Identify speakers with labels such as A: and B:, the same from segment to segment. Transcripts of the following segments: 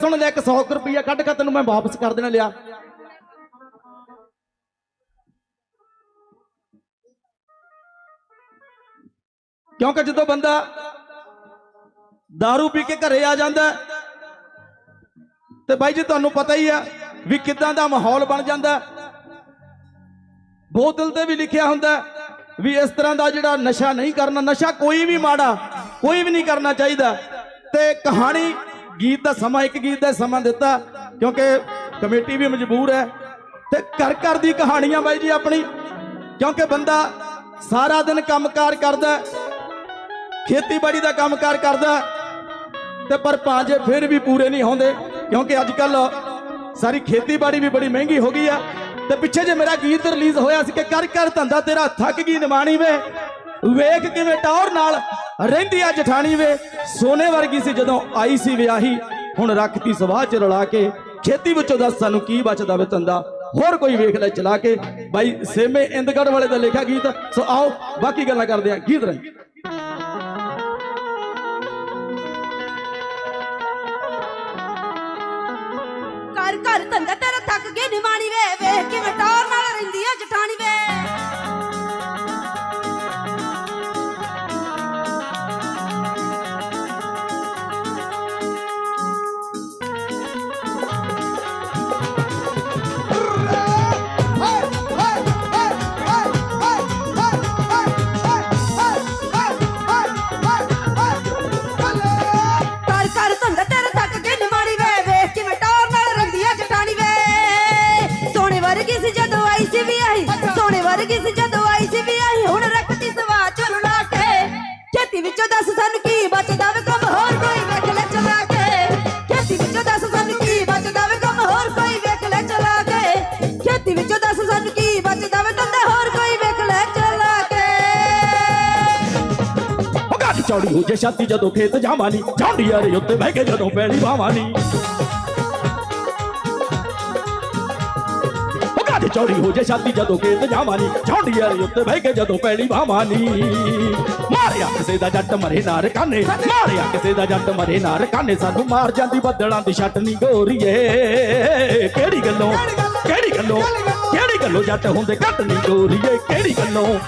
A: ਸੁਣ ਲੈ 100 ਰੁਪਇਆ ਕੱਢ ਕੇ ਤੈਨੂੰ ਮੈਂ ਵਾਪਸ ਕਰ ਦੇਣਾ ਲਿਆ। ਕਿਉਂਕਿ ਜਦੋਂ ਬੰਦਾ दारू ਪੀ ਕੇ ਘਰੇ ਆ ਜਾਂਦਾ ਤੇ ਬਾਈ ਜੀ ਤੁਹਾਨੂੰ ਪਤਾ ਹੀ ਆ ਵੀ ਕਿਦਾਂ ਦਾ ਮਾਹੌਲ ਬਣ ਜਾਂਦਾ ਬੋਤਲ ਤੇ ਵੀ ਲਿਖਿਆ ਹੁੰਦਾ ਵੀ ਇਸ ਤਰ੍ਹਾਂ ਦਾ ਜਿਹੜਾ ਨਸ਼ਾ ਨਹੀਂ ਕਰਨਾ, ਨਸ਼ਾ ਕੋਈ ਵੀ ਮਾੜਾ ਕੋਈ ਵੀ ਨਹੀਂ ਕਰਨਾ ਚਾਹੀਦਾ। ਤੇ ਕਹਾਣੀ ਗੀਤ ਦਾ ਸਮਾਂ ਇੱਕ ਗੀਤ ਦਾ ਸਮਾਂ ਦਿੱਤਾ ਕਿਉਂਕਿ ਕਮੇਟੀ ਵੀ ਮਜਬੂਰ ਹੈ। ਤੇ ਘਰ ਘਰ ਦੀ ਕਹਾਣੀਆਂ ਬਾਈ ਜੀ ਆਪਣੀ ਕਿਉਂਕਿ ਬੰਦਾ ਸਾਰਾ ਦਿਨ ਕੰਮਕਾਰ ਕਰਦਾ ਖੇਤੀਬਾੜੀ ਦਾ ਕੰਮਕਾਰ ਕਰਦਾ ਹੈ, ਤੇ ਪਰ ਪਾਂਜੇ ਫਿਰ ਵੀ ਪੂਰੇ ਨਹੀਂ ਹੁੰਦੇ ਕਿਉਂਕਿ ਅੱਜ ਕੱਲ ਸਾਰੀ ਖੇਤੀਬਾੜੀ ਵੀ ਬੜੀ ਮਹਿੰਗੀ ਹੋ ਗਈ ਆ। ਤੇ ਪਿੱਛੇ ਜੇ ਮੇਰਾ ਗੀਤ ਰਿਲੀਜ਼ ਹੋਇਆ ਸੀ ਕਿ ਕਰ ਕਰ ਧੰਦਾ ਤੇਰਾ ਥੱਕ ਗਈ ਨਿਮਾਣੀ ਵੇ ਵੇਖ ਕਿਵੇਂ ਟੌਰ ਨਾਲ ਰਹਿੰਦੀ ਆ ਜਠਾਣੀ ਵੇ। ਸੋਨੇ ਵਰਗੀ ਸੀ ਜਦੋਂ ਆਈ ਸੀ ਵਿਆਹੀ, ਹੁਣ ਰੱਖਤੀ ਸਵਾਹ ਚ ਰਲਾ ਕੇ। ਖੇਤੀ ਵਿੱਚੋਂ ਦੱਸ ਸਾਨੂੰ ਕੀ ਬਚਦਾ ਵੇ ਧੰਦਾ। ਹੋਰ ਕੋਈ ਵੇਖ ਲੈ ਚਲਾ ਕੇ। ਬਾਈ, ਸੇਮੇ ਇੰਦਗੜ ਵਾਲੇ ਦਾ ਲਿਖਿਆ ਗੀਤ। ਸੋ ਆਓ, ਬਾਕੀ ਗੱਲਾਂ ਕਰਦੇ ਆ। ਗੀਤ ਰਾਹੀਂ
B: ਘਰ ਘਰ ਧੰਦਾ ਤੇਰਾ ਥੱਕ ਕੇ ਨਿਮਾਣੀ ਵੇ। ਵੇਖ ਕਿਵੇਂ ਟੌਰ
A: ਚੌੜੀ ਹੋ ਜੇ ਛਾਤੀ ਜਦੋਂ ਖੇਤ ਜਾਵਾਨੀ ਝਾਂਡੀਆਂ ਦੇ ਉੱਤੇ ਬਹਿ ਕੇ ਜਦੋਂ ਪੈਲੀ ਭਾਵਾਨੀ ਉਹ ਚੌੜੀ ਹੋ ਜੇ ਛਾਤੀ ਜਦੋਂ ਖੇਤ ਜਾਵਾਨੀ ਝਾਂਡੀਆਂ ਦੇ ਉੱਤੇ ਬਹਿ ਕੇ ਜਦੋਂ ਪੈਲੀ ਭਾਵਾਨੀ ਮਾਰਿਆ ਕਿਸੇ ਦਾ ਜੱਟ ਮਰੇ ਨਾ ਰਕਾਨੇ ਮਾਰਿਆ ਕਿਸੇ ਦਾ ਜੱਟ ਮਰੇ ਨਾ ਰਕਾਨੇ ਸਾਨੂੰ ਮਾਰ ਜਾਂਦੀ ਬੱਦਲਾਂ ਦੀ ਛੱਟ ਗੋਰੀਏ। ਕਿਹੜੀ ਗੱਲੋਂ ਕਿਹੜੀ ਗੱਲੋਂ ਕਿਹੜੀ ਗੱਲੋਂ ਜੱਟ ਹੁੰਦੇ ਘੱਟ ਨੀ ਗੋਰੀਏ, ਕਿਹੜੀ ਗੱਲੋਂ?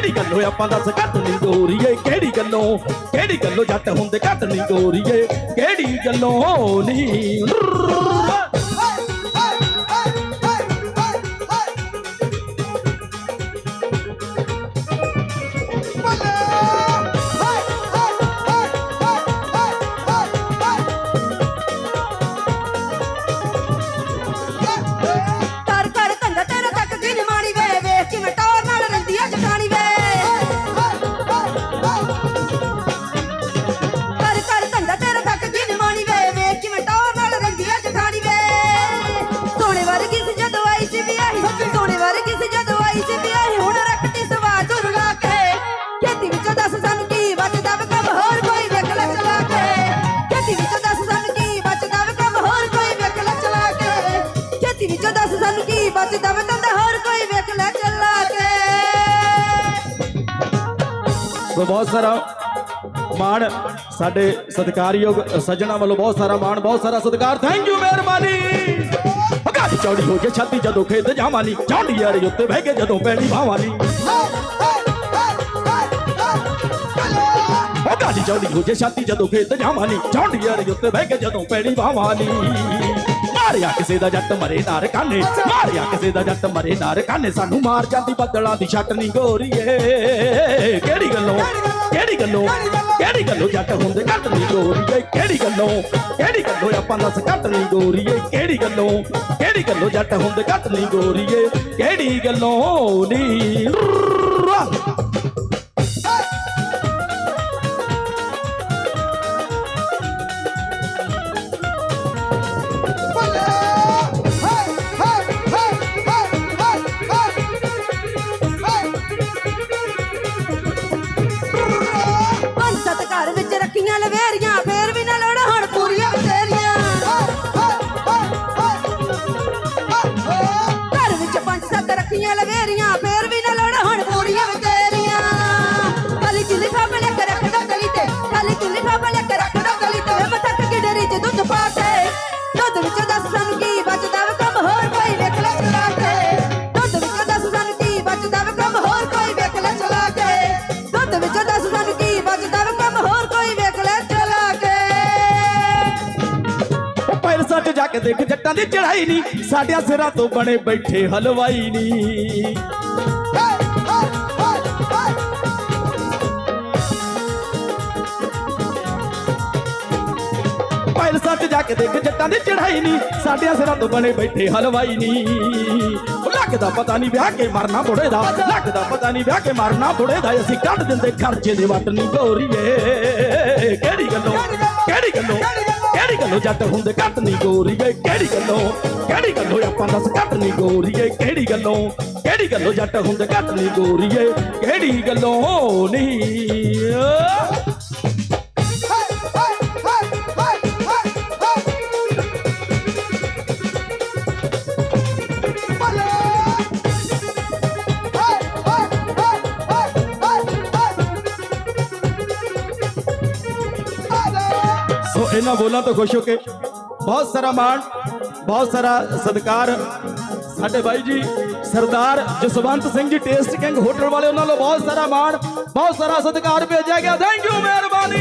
A: ਕਿਹੜੀ ਗੱਲੋਂ ਆਪਾਂ ਦੱਸ ਘੱਟ ਨਹੀਂ ਗੋਰੀਏ ਕਿਹੜੀ ਗੱਲੋਂ? ਕਿਹੜੀ ਗੱਲੋਂ ਜੱਟ ਹੁੰਦੇ ਘੱਟ ਨਹੀਂ ਗੋਰੀਏ ਕਿਹੜੀ ਗੱਲੋਂ ਨਹੀਂ
B: ਸੋ
A: ਬਹੁਤ ਸਾਰਾ ਮਾਣ ਸਾਡੇ ਸਤਿਕਾਰਯੋਗ ਸੱਜਣਾ ਵੱਲੋਂ ਬਹੁਤ ਸਾਰਾ ਮਾਣ, ਬਹੁਤ ਸਾਰਾ ਸਤਿਕਾਰ। ਥੈਂਕ ਯੂ ਮਿਹਰਬਾਨੀ। ਗੱਡੀ ਚੌੜੀ ਹੋ ਜੇ ਛਾਤੀ ਜਦੋਂ ਖੇਤ ਜਾਵਾਨੀ ਝਾਂਡੀਆਂ ਦੇ ਉੱਤੇ ਬਹਿ ਕੇ ਜਦੋਂ ਪੈਲੀ ਭਾਵਾਨੀ ਉਹ ਗੱਡੀ ਚੌੜੀ ਹੋ ਜੇ ਛਾਤੀ ਜਦੋਂ ਖੇਤ ਜਾਵਾਨੀ ਝਾਂਡੀਆਂ ਦੇ ਉੱਤੇ ਬਹਿ ਕੇ ਜਦੋਂ ਪੈਲੀ ਭਾਵਾਨੀ ਮਾਰਿਆ ਕਿਸੇ ਦਾ ਜੱਟ ਮਰੇ ਨਾਰ ਕਾਨੇ, ਮਾਰਿਆ ਕਿਸੇ ਦਾ ਜੱਟ ਮਰੇ ਨਾਰ ਕਾਨੇ। ਸਾਨੂੰ ਮਾਰ ਜਾਂਦੀ ਬੱਦਲਾਂ ਦੀ ਛੱਟ ਗੋਰੀਏ। ਕਿਹੜੀ ਗੱਲੋਂ ਕਿਹੜੀ ਗੱਲੋਂ ਕਿਹੜੀ ਗੱਲੋਂ ਜੱਟ ਹੁੰਦੇ ਘੱਟ ਨਹੀਂ ਗੋਰੀਏ? ਕਿਹੜੀ ਗੱਲੋਂ ਕਿਹੜੀ ਗੱਲੋਂ ਆਪਾਂ ਦੱਸ ਘੱਟ ਨਹੀਂ ਗੋਰੀਏ? ਕਿਹੜੀ ਗੱਲੋਂ ਕਿਹੜੀ ਗੱਲੋਂ ਜੱਟ ਹੁੰਦੇ ਘੱਟ ਨਹੀਂ ਗੋਰੀਏ? ਕਿਹੜੀ ਗੱਲੋਂ ਨਹੀਂ ਪੈਰ ਜਾ ਕੇ ਦੇਖ, ਜੱਟਾਂ ਦੀ ਚੜਾਈ ਨਹੀਂ ਸਾਡਿਆਂ ਸਿਰਾਂ ਤੋਂ ਬਣੇ ਬੈਠੇ ਹਲਵਾਈ ਨਹੀਂ ਪੈਰ ਸੱਚ ਜਾ ਕੇ ਦੇਖ, ਜੱਟਾਂ ਦੀ ਚੜਾਈ ਨਹੀਂ ਸਾਡਿਆਂ ਸਿਰਾਂ ਤੋਂ ਬਣੇ ਬੈਠੇ ਹਲਵਾਈ ਨਹੀਂ ਉਹ ਲੱਗਦਾ ਪਤਾ ਨਹੀਂ ਵਿਆਹ ਕੇ ਮਰਨਾ ਬੁੜੇ ਦਾ। ਲੱਗਦਾ ਪਤਾ ਨਹੀਂ ਵਿਆਹ ਕੇ ਮਰਨਾ ਬੁੜੇ ਦਾ। ਅਸੀਂ ਕੱਢ ਦਿੰਦੇ ਖਰਚੇ ਦੇ ਵੱਟ ਨਹੀਂ ਗੋਰੀਏ। ਕਿਹੜੀ ਗੱਲੋਂ? ਕਿਹੜੀ ਗੱਲੋਂ? ਕਿਹੜੀ ਗੱਲੋਂ ਜੱਟ ਹੁੰਦੇ ਘੱਟ ਨਹੀਂ ਗੋਰੀਏ? ਕਿਹੜੀ ਗੱਲੋਂ? ਕਿਹੜੀ ਗੱਲੋਂ ਆਪਾਂ ਦੱਸ ਘੱਟ ਨਹੀਂ ਗੋਰੀਏ? ਕਿਹੜੀ ਗੱਲੋਂ? ਕਿਹੜੀ ਗੱਲੋਂ ਜੱਟ ਹੁੰਦੇ ਘੱਟ ਨਹੀਂ ਗੋਰੀਏ? ਕਿਹੜੀ ਗੱਲੋਂ ਨਹੀਂ ਇਹਨਾਂ ਬੋਲਾਂ ਤੋਂ ਖੁਸ਼ ਹੋ ਕੇ ਬਹੁਤ ਸਾਰਾ ਮਾਣ, ਬਹੁਤ ਸਾਰਾ ਸਤਿਕਾਰ। ਸਾਡੇ ਬਾਈ ਜੀ, ਸਰਦਾਰ Jaswant Singh ji taste king hotel ਵਾਲੇ, ਉਹਨਾਂ ਨੂੰ ਬਹੁਤ ਸਾਰਾ ਮਾਣ, ਬਹੁਤ ਸਾਰਾ ਸਤਿਕਾਰ ਭੇਜਿਆ ਗਿਆ। ਥੈਂਕ ਯੂ ਮਿਹਰਬਾਨੀ।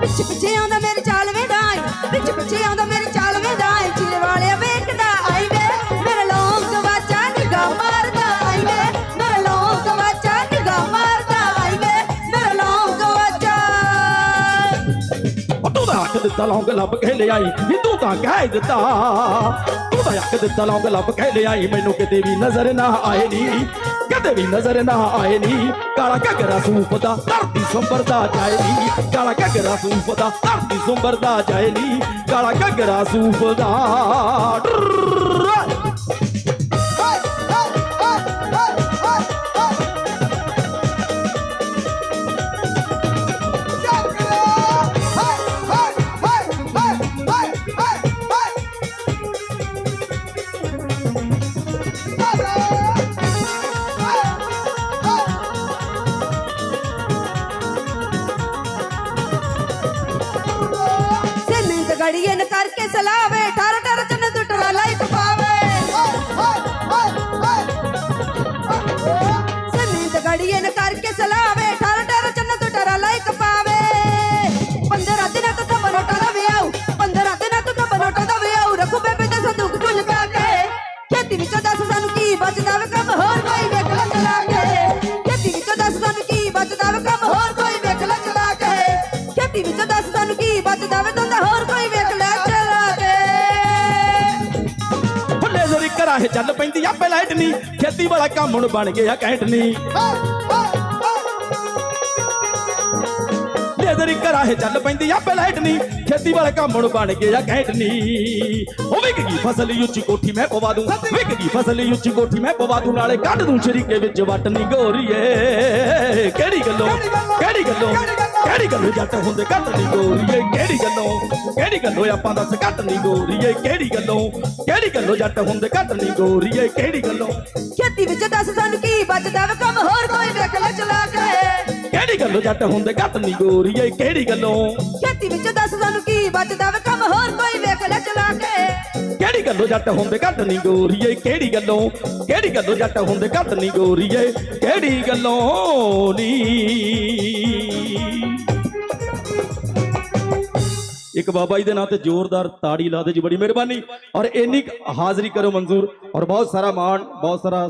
B: ਪਿੱਛੇ ਪਿੱਛੇ ਆਉਂਦਾ ਮੇਰੀ ਚਾਲ ਵੇਂਦਾਈ ਪਿੱਛੇ ਪਿੱਛੇ ਆਉਂਦਾ ਮੇਰੀ
A: ਦਿੱਤਾ, ਲੌਂਗ ਲੱਭ ਕੇ ਲਿਆਈ ਵੀ ਤੂੰ ਤਾਂ ਕਹਿ ਦਿੱਤਾ। ਤੂੰ ਤਾਂ ਹੱਕ ਦਿੱਤਾ, ਲੌਂਗ ਲੱਭ ਕੇ ਲਿਆਈ, ਮੈਨੂੰ ਕਿਤੇ ਵੀ ਨਜ਼ਰ ਨਾ ਆਏ ਨੀ। ਕਦੇ ਵੀ ਨਜ਼ਰ ਨਾ ਆਏ ਨੀ। ਕਾਲਾ ਘੱਗਰਾ ਸੂਫਦਾ ਧਰਤੀ ਸੰਭਰ ਦਾ ਜਾਏ ਨੀ। ਕਾਲਾ ਘੱਗਰਾ ਸੂਫ਼ਦਾ ਧਰਤੀ ਸੰਭਰ ਦਾ ਜਾਏ ਨੀ। ਕਾਲਾ ਘੱਗਰਾ
B: ਸੂਫਦਾ ਖੇਤੀ ਵਿੱਚੋਂ ਦੱਸ ਸਾਨੂੰ ਕੀ ਬਚਦਾ ਵੇ? ਧੰਦਾ ਹੋਰ ਕੋਈ ਵੇਖ ਲੈ ਚਲਾ ਕੇ
A: ਫੁੱਲੇ ਜ਼ਰੀ ਘਰਾਹੇ ਚੱਲ ਪੈਂਦੀ ਆਪੇ ਲਾਈਟ ਨਹੀਂ ਖੇਤੀ ਵਾਲਾ ਕੰਮ ਹੁਣ ਬਣ ਗਿਆ ਕੈਂਟ ਨਹੀਂ ਲੇਜ਼ਰੀ ਘਰਾਹੇ ਚੱਲ ਪੈਂਦੀ ਆਪੇ ਲਾਈਟ ਨਹੀਂ ਖੇਤੀ ਵਾਲਾ ਕੰਮ ਹੁਣ ਬਣ ਗਿਆ ਘੈਂਟ ਨਹੀਂ ਉਹ ਵਿਕ ਗਈ ਫਸਲ ਉੱਚੀ ਕੋਠੀ ਮੈਂ ਪਵਾ ਦੂੰ। ਵਿਕ ਗਈ ਫਸਲ ਉੱਚੀ ਕੋਠੀ ਮੈਂ ਪਵਾ ਦੂੰ। ਨਾਲੇ ਕੱਢ ਦੂੰ ਸ਼ਰੀਕੇ ਵਿੱਚ ਵੱਟ ਨਹੀਂ ਗੋਰੀਏ। ਕਿਹੜੀ ਗੱਲੋਂ? ਕਿਹੜੀ ਗੱਲੋਂ? ਕਿਹੜੀ ਗੱਲੋਂ? ਜੱਟ ਹੁੰਦੇ ਕੱਟ ਨਹੀਂ ਗੋਰੀਏ? ਕਿਹੜੀ ਗੱਲੋਂ? ਕਿਹੜੀ ਗੱਲੋਂ ਆਪਾਂ ਦੱਸ ਕੱਟ ਨਹੀਂ ਗੋਰੀਏ? ਕਿਹੜੀ ਗੱਲੋਂ? ਕਿਹੜੀ ਗੱਲੋਂ ਜੱਟ ਹੁੰਦੇ ਕੱਟ ਨਹੀਂ ਗੋਰੀਏ? ਕਿਹੜੀ ਗੱਲੋਂ?
B: ਖੇਤੀ ਵਿੱਚ ਦੱਸ ਸਾਨੂੰ ਕੀ ਬਚਦਾ ਵੇ? ਕੰਮ ਹੋਰ ਕੋਈ ਵੇਖ ਲੈ ਚਲਾ ਕੇ।
A: ਕਿਹੜੀ ਗੱਲੋਂ ਜੱਟ ਹੁੰਦੇ? ਕੱਟ ਨਹੀਂ ਗੋਰੀਏ ਕਿਹੜੀ ਗੱਲੋਂ?
B: ਖੇਤੀ ਵਿੱਚ ਦੱਸ ਸਾਨੂੰ ਕੀ ਬਚਦਾ ਵੇ? ਕੰਮ ਹੋਰ ਕੋਈ ਵੇਖ ਲੈ ਚਲਾ ਕੇ।
A: ਕਿਹੜੀ ਗੱਲੋਂ ਜੱਟ ਹੁੰਦੇ? ਘੱਟ ਨਹੀਂ ਗੋਰੀਏ ਕਿਹੜੀ ਗੱਲੋਂ? ਕਿਹੜੀ ਗੱਲੋਂ ਜੱਟ ਹੁੰਦੇ? ਘੱਟ ਨਹੀਂ ਗੋਰੀਏ ਕਿਹੜੀ ਗੱਲੋਂ ਨਹੀਂ ਇੱਕ ਬਾਬਾ ਜੀ ਦੇ ਨਾਂ ਤੇ ਜ਼ੋਰਦਾਰ ਤਾੜੀ ਲਾ ਦੇ ਜੀ ਬੜੀ ਮਿਹਰਬਾਨੀ। ਔਰ ਇੰਨੀ ਹਾਜ਼ਰੀ ਕਰੋ ਮਨਜ਼ੂਰ ਔਰ ਬਹੁਤ ਸਾਰਾ ਮਾਣ ਬਹੁਤ ਸਾਰਾ